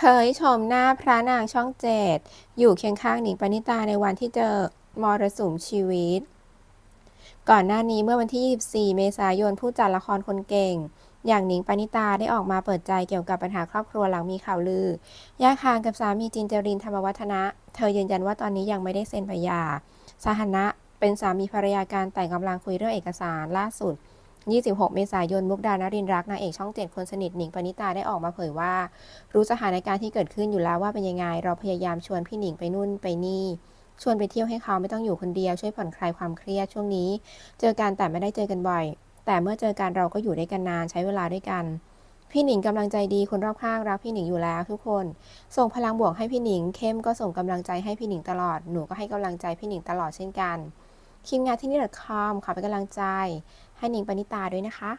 เผยโฉมหน้าพระนางช่องเจ็ดอยู่เคียงข้างหนิงปณิตาในวันที่เจอมรสุมชีวิต ก่อนหน้านี้เมื่อวันที่ 24 เมษายนผู้จัดละครคนเก่ง อย่างหนิงปณิตาได้ออกมาเปิดใจเกี่ยวกับปัญหาครอบครัวหลังมีข่าวลือแยกทางกับสามีจินเจรินธรรมวัฒนะ เธอยืนยันว่าตอนนี้ยังไม่ได้เซ็นใบหย่าสถานะเป็นสามีภรรยาการแต่งกำลังคุยเรื่องเอกสารล่าสุด 26 เมษายน มุกดานรินทร์รักนางเอกช่องเจ็ดคนสนิทหนิงปณิตาได้ออกมาเผยว่า รู้สถานการณ์ที่เกิดขึ้นอยู่แล้วว่าเป็นยังไง เราพยายามชวนพี่หนิงไปนู่นไปนี่ ชวนไปเที่ยวให้เขาไม่ต้องอยู่คนเดียวช่วยผ่อนคลายความเครียดช่วงนี้ เจอกันแต่ไม่ได้เจอกันบ่อย แต่เมื่อเจอกันเราก็อยู่ด้วยกันนานใช้เวลาด้วยกัน พี่หนิงกำลังใจดีคนรอบข้างรักพี่หนิงอยู่แล้วทุกคน ส่งพลังบวกให้พี่หนิงเข้มก็ส่งกำลังใจให้พี่หนิงตลอดหนูก็ให้กำลังใจพี่หนิงตลอดเช่นกัน ทีมงานที่นี่ .com ขอเป็นกำลังใจ ให้นิงปณิตาด้วยนะคะ